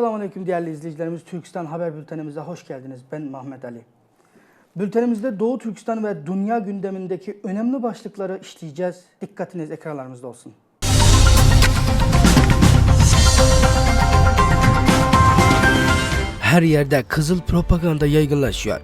Selamünaleyküm değerli izleyicilerimiz. Türkistan Haber Bültenimize hoş geldiniz. Ben Mehmet Ali. Bültenimizde Doğu Türkistan ve dünya gündemindeki önemli başlıkları işleyeceğiz. Dikkatiniz ekranlarımızda olsun. Her yerde kızıl propaganda yaygınlaşıyor.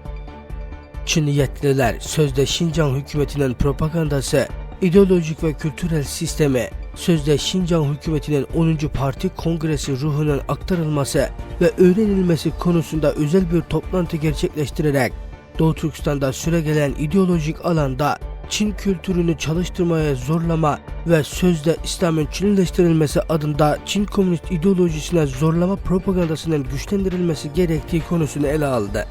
Çinli yetkililer sözde Şincan hükümetinin propagandası, ideolojik ve kültürel sistemi, sözde Şincan hükümetinin 10. Parti Kongresi ruhunun aktarılması ve öğrenilmesi konusunda özel bir toplantı gerçekleştirerek Doğu Türkistan'da süregelen ideolojik alanda Çin kültürünü çalıştırmaya zorlama ve sözde İslam'ın Çinleştirilmesi adında Çin komünist ideolojisine zorlama propagandasının güçlendirilmesi gerektiği konusunu ele aldı.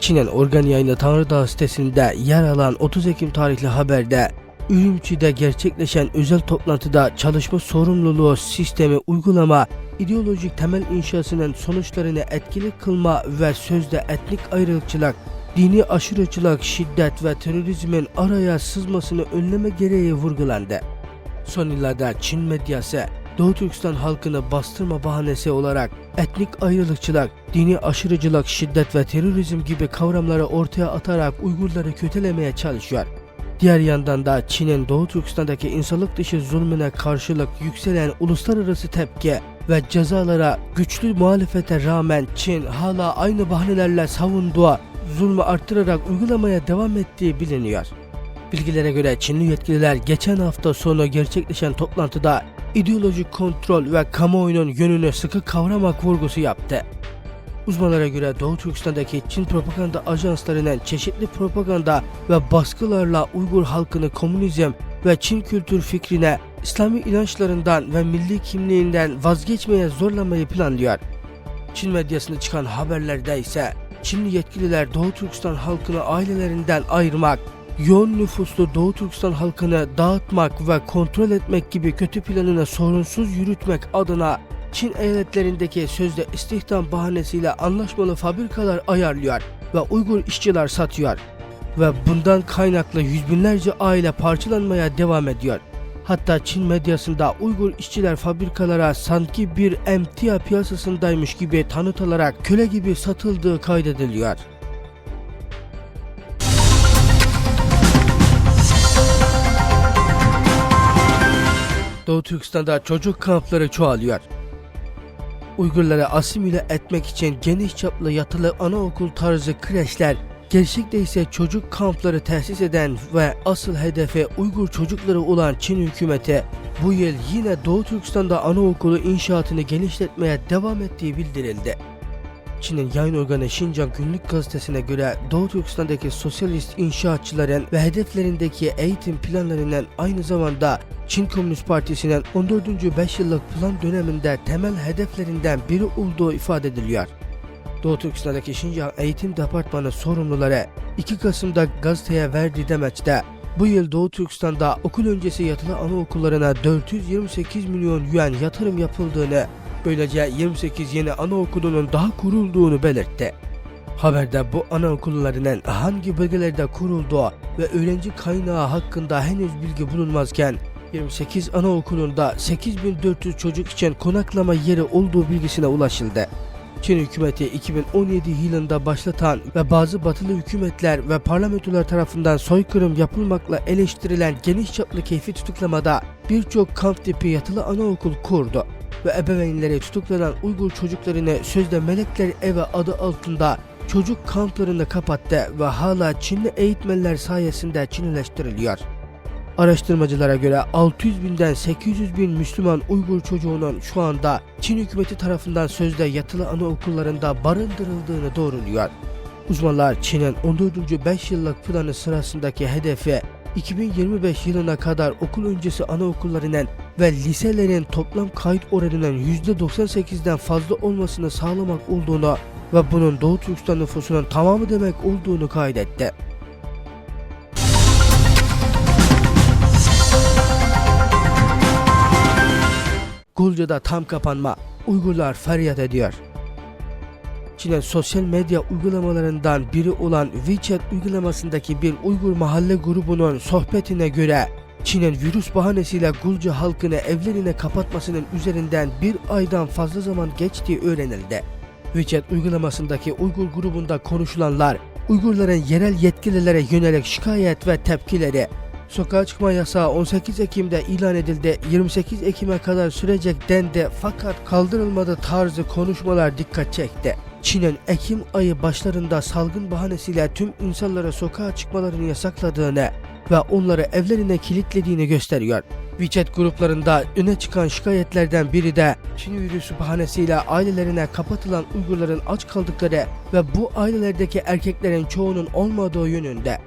Çin'in organ yayını Tanrıdağ sitesinde yer alan 30 Ekim tarihli haberde Ürümçi'de gerçekleşen özel toplantıda çalışma sorumluluğu sistemi uygulama, ideolojik temel inşasının sonuçlarını etkili kılma ve sözde etnik ayrılıkçılık, dini aşırıcılık, şiddet ve terörizmin araya sızmasını önleme gereği vurgulandı. Son yıllarda Çin medyası Doğu Türkistan halkını bastırma bahanesi olarak etnik ayrılıkçılık, dini aşırıcılık, şiddet ve terörizm gibi kavramları ortaya atarak Uygurları kötülemeye çalışıyor. Diğer yandan da Çin'in Doğu Türkistan'daki insanlık dışı zulmüne karşılık yükselen uluslararası tepki ve cezalara güçlü muhalefete rağmen Çin hala aynı bahanelerle savunduğu zulmü arttırarak uygulamaya devam ettiği biliniyor. Bilgilere göre Çinli yetkililer geçen hafta sonu gerçekleşen toplantıda ideolojik kontrol ve kamuoyunun yönünü sıkı kavramak vurgusu yaptı. Uzmanlara göre Doğu Türkistan'daki Çin propaganda ajanslarının çeşitli propaganda ve baskılarla Uygur halkını komünizm ve Çin kültür fikrine, İslami inançlarından ve milli kimliğinden vazgeçmeye zorlamayı planlıyor. Çin medyasında çıkan haberlerde ise Çinli yetkililer Doğu Türkistan halkını ailelerinden ayırmak, yoğun nüfuslu Doğu Türkistan halkını dağıtmak ve kontrol etmek gibi kötü planını sorunsuz yürütmek adına Çin eyaletlerindeki sözde istihdam bahanesiyle anlaşmalı fabrikalar ayarlıyor ve Uygur işçiler satıyor ve bundan kaynaklı yüz binlerce aile parçalanmaya devam ediyor. Hatta Çin medyasında Uygur işçiler fabrikalara sanki bir emtia piyasasındaymış gibi tanıtılarak köle gibi satıldığı kaydediliyor. Doğu Türkistan'da çocuk kampları çoğalıyor. Uygurları asimile etmek için geniş çaplı yatılı anaokul tarzı kreşler, gerçekte ise çocuk kampları tesis eden ve asıl hedefi Uygur çocukları olan Çin hükümeti bu yıl yine Doğu Türkistan'da anaokulu inşaatını genişletmeye devam ettiği bildirildi. Çin'in yayın organı Şincan Günlük Gazetesi'ne göre Doğu Türkistan'daki sosyalist inşaatçıların ve hedeflerindeki eğitim planlarının aynı zamanda Çin Komünist Partisi'nin 14. 5 yıllık plan döneminde temel hedeflerinden biri olduğu ifade ediliyor. Doğu Türkistan'daki Şincan Eğitim Departmanı sorumluları 2 Kasım'da gazeteye verdiği demeçte bu yıl Doğu Türkistan'da okul öncesi yatılı anaokullarına 428 milyon yuan yatırım yapıldığını, böylece 28 yeni anaokulunun daha kurulduğunu belirtti. Haberde bu anaokullarının hangi bölgelerde kurulduğu ve öğrenci kaynağı hakkında henüz bilgi bulunmazken 28 anaokulunda 8400 çocuk için konaklama yeri olduğu bilgisine ulaşıldı. Çin hükümeti 2017 yılında başlatan ve bazı batılı hükümetler ve parlamentolar tarafından soykırım yapılmakla eleştirilen geniş çaplı keyfi tutuklamada birçok kamp tipi yatılı anaokul kurdu ve ebeveynleri tutuklanan Uygur çocuklarını sözde melekler evi adı altında çocuk kamplarını kapattı ve hala Çinli eğitmenler sayesinde Çinleştiriliyor. Araştırmacılara göre 600 binden 800 bin Müslüman Uygur çocuğunun şu anda Çin hükümeti tarafından sözde yatılı anaokullarında barındırıldığını doğruluyor. Uzmanlar Çin'in 14. 5 yıllık planı sırasındaki hedefi 2025 yılına kadar okul öncesi anaokullarının ve liselerin toplam kayıt oranının %98'den fazla olmasını sağlamak olduğunu ve bunun Doğu Türkistan nüfusunun tamamı demek olduğunu kaydetti. Gulca'da tam kapanma. Uygurlar feryat ediyor. Çin'in sosyal medya uygulamalarından biri olan WeChat uygulamasındaki bir Uygur mahalle grubunun sohbetine göre Çin'in virüs bahanesiyle Gulca halkını evlerine kapatmasının üzerinden bir aydan fazla zaman geçtiği öğrenildi. WeChat uygulamasındaki Uygur grubunda konuşulanlar, Uygurların yerel yetkililere yönelik şikayet ve tepkileri, sokağa çıkma yasağı 18 Ekim'de ilan edildi, 28 Ekim'e kadar sürecek dendi fakat kaldırılmadı tarzı konuşmalar dikkat çekti. Çin'in Ekim ayı başlarında salgın bahanesiyle tüm insanlara sokağa çıkmalarını yasakladığını ve onları evlerine kilitlediğini gösteriyor. WeChat gruplarında öne çıkan şikayetlerden biri de Çin virüsü bahanesiyle ailelerine kapatılan Uygurların aç kaldıkları ve bu ailelerdeki erkeklerin çoğunun olmadığı yönünde.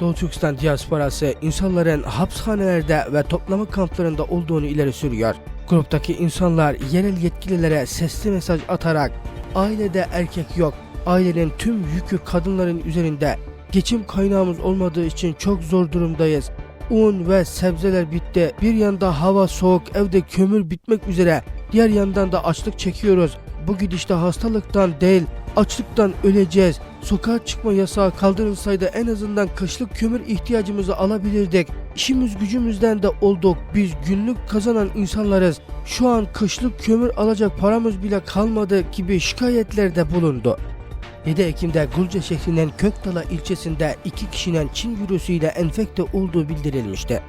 Doğu Türkistan diasporası insanların hapishanelerde ve toplama kamplarında olduğunu ileri sürüyor. Gruptaki insanlar yerel yetkililere sesli mesaj atarak ailede erkek yok, ailenin tüm yükü kadınların üzerinde, geçim kaynağımız olmadığı için çok zor durumdayız. Un ve sebzeler bitti. Bir yanda hava soğuk, evde kömür bitmek üzere. Diğer yandan da açlık çekiyoruz. Bu gidişte hastalıktan değil, açlıktan öleceğiz. Sokağa çıkma yasağı kaldırılsaydı en azından kışlık kömür ihtiyacımızı alabilirdik. İşimiz gücümüzden de olduk. Biz günlük kazanan insanlarız. Şu an kışlık kömür alacak paramız bile kalmadı gibi şikayetlerde bulundu. 7 Ekim'de Gulca şehrinin Köktala ilçesinde iki kişinin Çin virüsüyle enfekte olduğu bildirilmişti.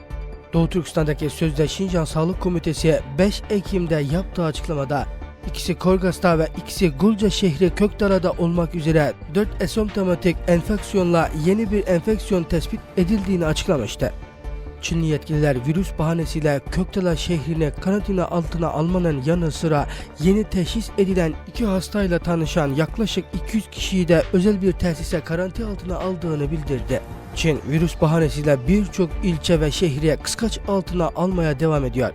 Doğu Türkistan'daki sözde Şincan Sağlık Komitesi 5 Ekim'de yaptığı açıklamada ikisi Korgas'ta ve ikisi Gulca şehri Köktala'da olmak üzere 4 esemptomatik enfeksiyonla yeni bir enfeksiyon tespit edildiğini açıklamıştı. Çinli yetkililer virüs bahanesiyle Köktala şehrini karantina altına almanın yanı sıra yeni teşhis edilen iki hastayla tanışan yaklaşık 200 kişiyi de özel bir tesise karantina altına aldığını bildirdi. Çin virüs bahanesiyle birçok ilçe ve şehri kıskaç altına almaya devam ediyor.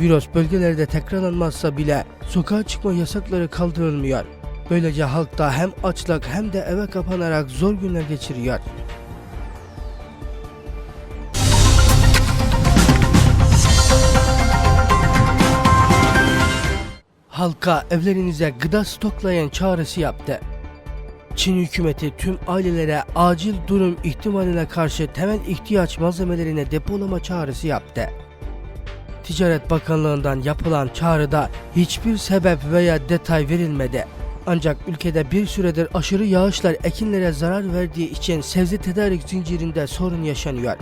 Virüs bölgelerde tekrarlanmazsa bile sokağa çıkma yasakları kaldırılmıyor. Böylece halk da hem açlık hem de eve kapanarak zor günler geçiriyor. Halka evlerinize gıda stoklayın çağrısı yaptı. Çin hükümeti tüm ailelere acil durum ihtimaline karşı temel ihtiyaç malzemelerine depolama çağrısı yaptı. Ticaret Bakanlığı'ndan yapılan çağrıda hiçbir sebep veya detay verilmedi. Ancak ülkede bir süredir aşırı yağışlar ekinlere zarar verdiği için sebze tedarik zincirinde sorun yaşanıyor.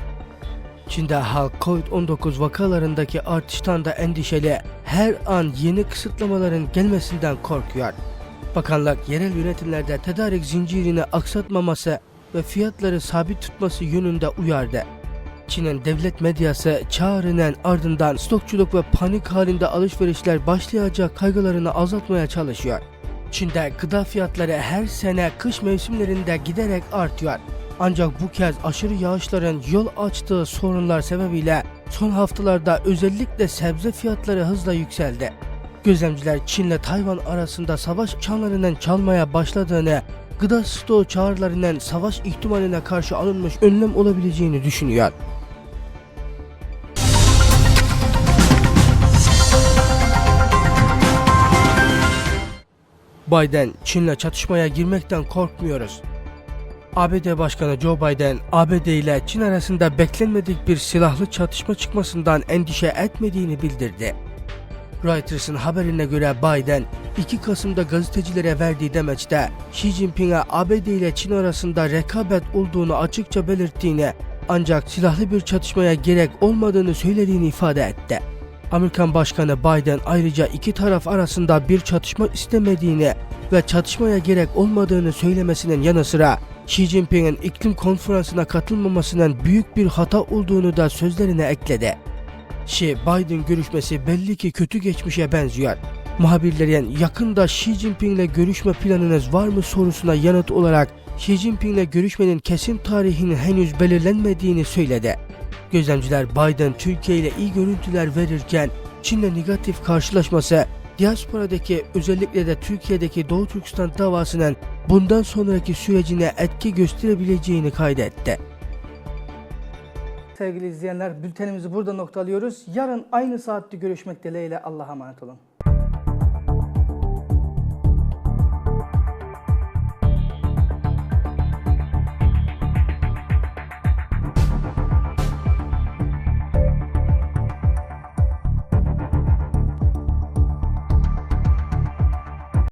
Çin'de halk Covid-19 vakalarındaki artıştan da endişeli, her an yeni kısıtlamaların gelmesinden korkuyor. Bakanlık yerel yönetimlerde tedarik zincirini aksatmaması ve fiyatları sabit tutması yönünde uyardı. Çin'in devlet medyası çağrının ardından stokçuluk ve panik halinde alışverişler başlayacak kaygılarını azaltmaya çalışıyor. Çin'de gıda fiyatları her sene kış mevsimlerinde giderek artıyor. Ancak bu kez aşırı yağışların yol açtığı sorunlar sebebiyle son haftalarda özellikle sebze fiyatları hızla yükseldi. Gözlemciler Çin'le Tayvan arasında savaş çanlarının çalmaya başladığını, gıda stoğu çağrılarının savaş ihtimaline karşı alınmış önlem olabileceğini düşünüyor. Biden, Çin'le çatışmaya girmekten korkmuyoruz. ABD Başkanı Joe Biden, ABD ile Çin arasında beklenmedik bir silahlı çatışma çıkmasından endişe etmediğini bildirdi. Reuters'ın haberine göre Biden, 2 Kasım'da gazetecilere verdiği demeçte Xi Jinping'e ABD ile Çin arasında rekabet olduğunu açıkça belirttiğini ancak silahlı bir çatışmaya gerek olmadığını söylediğini ifade etti. Amerikan Başkanı Biden ayrıca iki taraf arasında bir çatışma istemediğini ve çatışmaya gerek olmadığını söylemesinin yanı sıra Xi Jinping'in iklim konferansına katılmamasının büyük bir hata olduğunu da sözlerine ekledi. Xi-Biden görüşmesi belli ki kötü geçmişe benziyor. Muhabirlerin yakında Xi Jinping'le görüşme planınız var mı sorusuna yanıt olarak Xi Jinping'le görüşmenin kesin tarihinin henüz belirlenmediğini söyledi. Gözlemciler Biden Türkiye ile iyi görüntüler verirken Çin'le negatif karşılaşması diasporadaki özellikle de Türkiye'deki Doğu Türkistan davasının bundan sonraki sürecine etki gösterebileceğini kaydetti. Sevgili izleyenler bültenimizi burada noktalıyoruz. Yarın aynı saatte görüşmek dileğiyle Allah'a emanet olun.